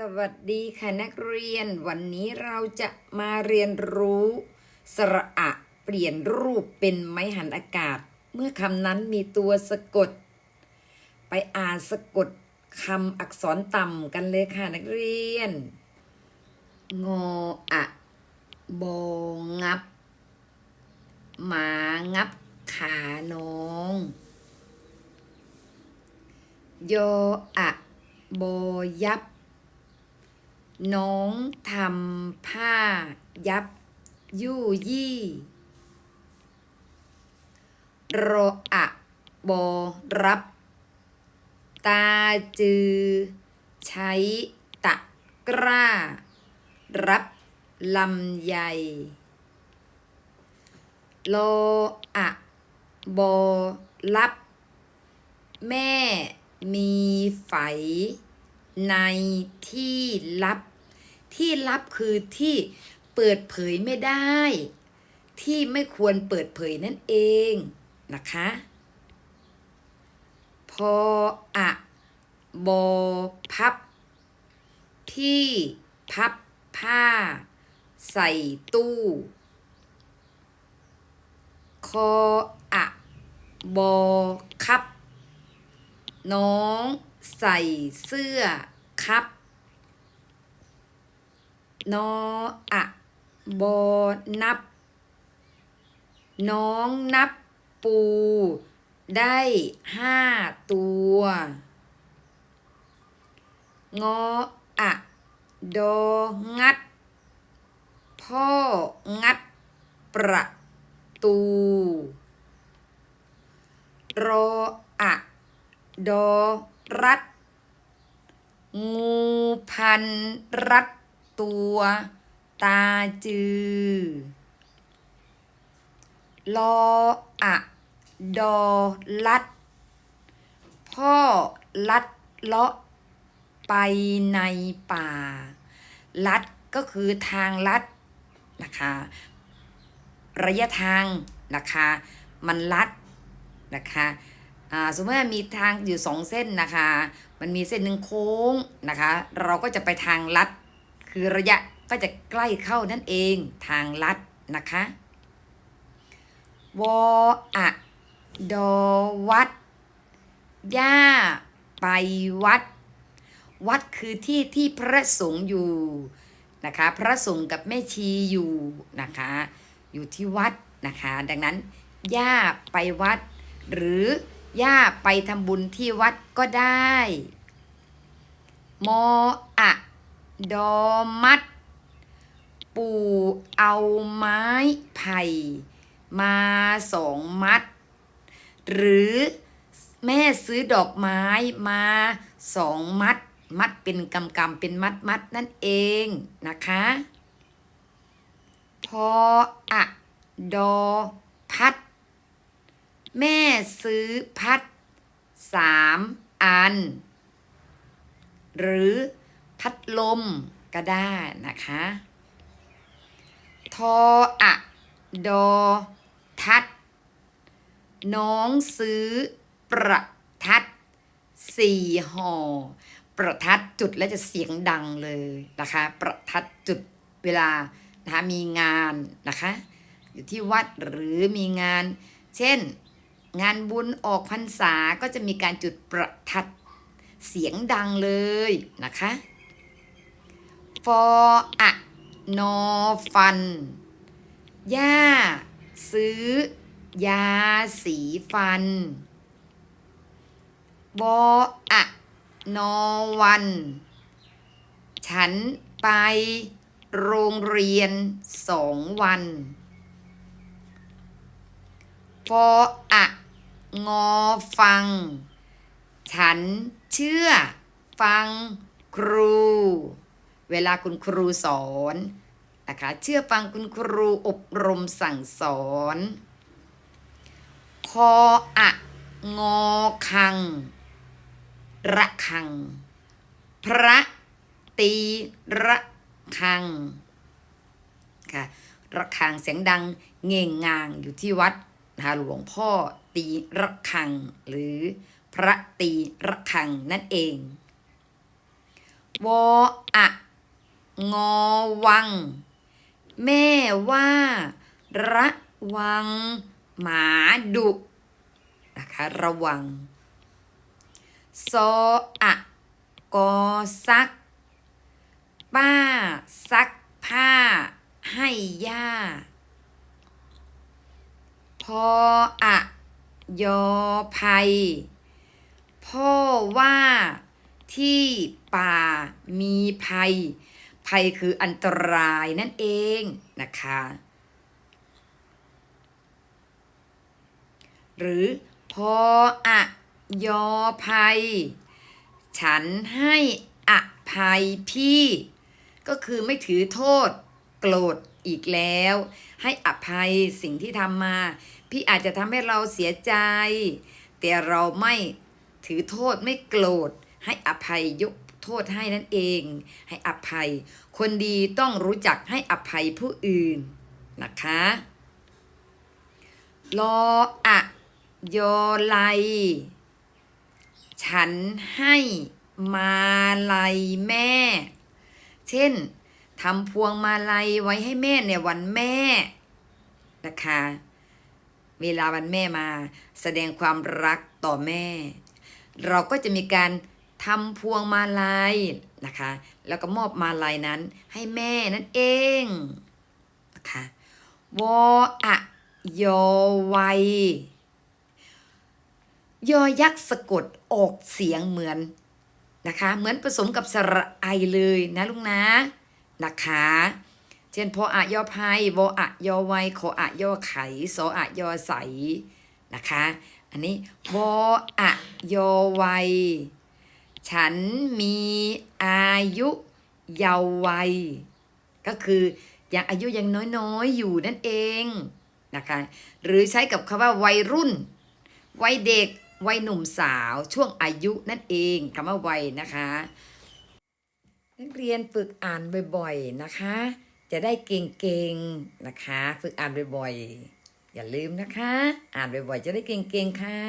สวัสดีค่ะนักเรียน วันนี้เราจะมาเรียนรู้ สระอะเปลี่ยนรูปเป็นไม้หันอากาศ เมื่อคำนั้นมีตัวสะกด ไปอ่านสะกดคำอักษรต่ำกันเลยค่ะนักเรียน งออะโบงับ หมางับขาน้องโยอะโบยับ น้องทำผ้ายับยู่ยี่โรอะโบรับ ตาจือ ใช้ตะกร้า รับลำใหญ่โลอะโบรับ แม่มีไฝ ในที่ลับ ที่ลับคือที่เปิดเผยไม่ได้ ที่ไม่ควรเปิดเผยนั่นเองนะคะพออะโบพับ ที่พับผ้า ใส่ตู้ คออะโบคับ น้อง ใส่เสื้อครับ นออะโบนับ น้องนับปู ได้ห้าตัว งออะโดงัด พ่องัด ประตู รออะดอ รัด งูพันรัดตัว ตาจือ ลออะดอลัด พ่อลัดเลาะไปในป่า ลัดก็คือทางลัดนะคะ ระยะทางนะคะ มันลัดนะคะ อ่าสมมติว่ามีทางอยู่สองเส้นนะคะ มันมีเส้นหนึ่งโค้งนะคะ เราก็จะไปทางลัด คือระยะก็จะใกล้เข้านั่นเองทางลัดนะคะวออะดอวัด ย่า ไปวัด วัดคือที่ที่พระสงฆ์อยู่นะคะ พระสงฆ์กับแม่ชีอยู่นะคะ อยู่ที่วัดนะคะ ดังนั้น ย่า ไปวัด หรือ ย่าไปทำบุญที่วัดก็ได้โมอะดอมัด ปู่เอาไม้ไผ่มาสองมัด หรือแม่ซื้อดอกไม้มาสองมัด มัดเป็นกำกำเป็นมัดมัดนั่นเองนะคะ พออะดอพัด แม่ซื้อพัดสามอัน หรือพัดลมก็ได้นะคะ ทออะดอทัด น้องซื้อประทัดสี่ห่อ ประทัดจุดแล้วจะเสียงดังเลยนะคะ ประทัดจุดเวลานะคะมีงานนะคะ อยู่ที่วัดหรือมีงาน เช่น งานบุญออกพรรษาก็จะมีการจุดประทัดเสียงดังเลยนะคะฟออะนอฟันย่าซื้อยาสีฟันบออะนอวัน ฉันไปโรงเรียนสองวันฟออะ งอฟัง ฉันเชื่อ ฟังครู เวลาคุณครูสอนนะคะเชื่อฟังคุณครูอบรมสั่งสอน คออะงอคัง ระคัง พระตีระคังค่ะระคังเสียงดังเง่งงางอยู่ที่วัด นะคะหลวงพ่อตีระคัง หรือพระตีระคังนั่นเองวออะงอวัง แม่ว่า ระวัง หมาดุนะคะระวังซออะกอซัก ป้าซักผ้าให้ย่า พออะยอภัย พ่อว่าที่ป่ามีภัย ภัยคืออันตรายนั่นเองนะคะ หรือพออะยอภัย ฉันให้อภัยพี่ ก็คือไม่ถือโทษ โกรธ อีกแล้ว ให้อภัยสิ่งที่ทำมา พี่อาจจะทำให้เราเสียใจ แต่เราไม่ถือโทษไม่โกรธ ให้อภัยยกโทษให้นั่นเอง ให้อภัย คนดีต้องรู้จักให้อภัยผู้อื่นนะคะรออะยอไลฉันให้มาลัยแม่ เช่น ทำพวงมาลัยไว้ให้แม่ในวันแม่นะคะเวลาวันแม่มา แสดงความรักต่อแม่ เราก็จะมีการทำพวงมาลัยนะคะ แล้วก็มอบมาลัยนั้นให้แม่นั่นเองนะคะวออะยอไวยอยักษ์สะกดออกเสียงเหมือนนะคะ เหมือนผสมกับสระไอเลยนะลุงนะ นะคะเช่นพออะยอพายวออะยอไวขออะยอไขสออะยอใสนะคะ อันนี้วออะยอไวฉันมีอายุเยาว์วัย ก็คือยังอายุยังน้อยๆอยู่นั่นเองนะคะหรือใช้กับคำว่าวัยรุ่น วัยเด็ก วัยหนุ่มสาวช่วงอายุนั่นเองคำว่าวัยนะคะ นักเรียนฝึกอ่านบ่อยๆนะคะ จะได้เก่งๆนะคะ ฝึกอ่านบ่อยๆอย่าลืมนะคะ อ่านบ่อยๆจะได้เก่งๆค่ะ